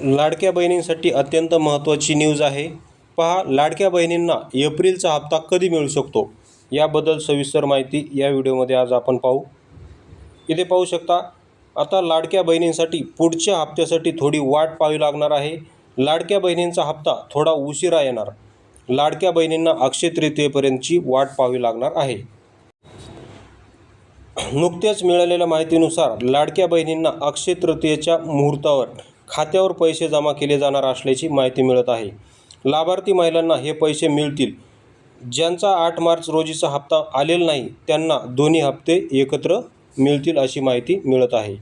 लाडक्या बहिणींसाठी अत्यंत महत्त्वाची न्यूज आहे. पहा लाडक्या बहिणींना एप्रिलचा हप्ता कधी मिळू शकतो? याबद्दल सविस्तर माहिती या व्हिडिओमध्ये आज आपण पाहू. इथे पाहू शकता आता लाडक्या बहिणींसाठी पुढच्या हप्त्यासाठी थोडी वाट पाहावी लागणार आहे. लाडक्या बहिणींचा हप्ता थोडा उशिरा येणार. लाडक्या बहिणींना अक्षय तृतीयेपर्यंतची वाट पाहावी लागणार आहे. नुकत्याच मिळालेल्या माहितीनुसार लाडक्या बहिणींना अक्षय तृतीयेच्या मुहूर्तावर खात्यावर पैसे जमा केले जाणार असल्याची माहिती मिळत आहे. लाभार्थी महिलांना हे पैसे मिळतील. ज्यांचा आठ मार्च रोजीचा हप्ता आलेला नाही त्यांना दोन्ही हप्ते एकत्र मिळतील अशी माहिती मिळत आहे.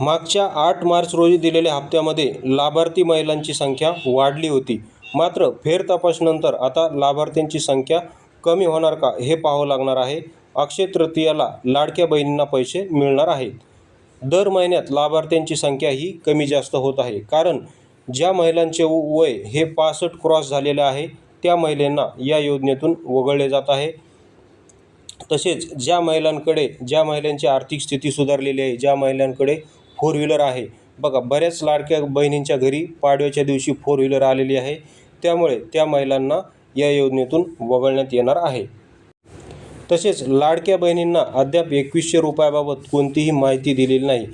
मागच्या आठ मार्च रोजी दिलेल्या हप्त्यामध्ये लाभार्थी महिलांची संख्या वाढली होती. मात्र फेर तपासनंतर आता लाभार्थ्यांची संख्या कमी होणार का हे पाहावं लागणार आहे. अक्षय तृतीयाला लाडक्या बहिणींना पैसे मिळणार आहेत. दर महिन्यात लाभार्थ्यांची संख्या ही कमी जास्त होत आहे. कारण ज्या महिलांचे व- वय हे पासष्ट क्रॉस झालेले आहे त्या महिलांना या योजनेतून वगळले जात आहे. तसेच ज्या महिलांकडे ज्या महिलांची आर्थिक स्थिती सुधारलेली आहे ज्या महिलांकडे फोर व्हीलर आहे. बघा बऱ्याच लाडक्या बहिणींच्या घरी पाडव्याच्या दिवशी फोर व्हीलर आलेली आहे. त्यामुळे त्या महिलांना या योजनेतून वगळण्यात येणार आहे. तसेच लाडक्या बहिणींना अद्याप एकवीसशे रुपयाबाबत कोणतीही माहिती दिलेली नाही.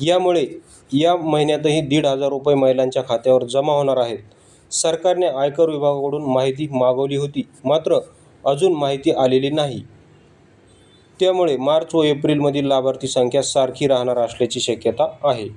यामुळे या महिन्यातही दीड हजार रुपये महिलांच्या खात्यावर जमा होणार आहेत. सरकारने आयकर विभागाकडून माहिती मागवली होती. मात्र अजून माहिती आलेली नाही. त्यामुळे मार्च व एप्रिलमधील लाभार्थी संख्या सारखी राहणार असल्याची शक्यता आहे.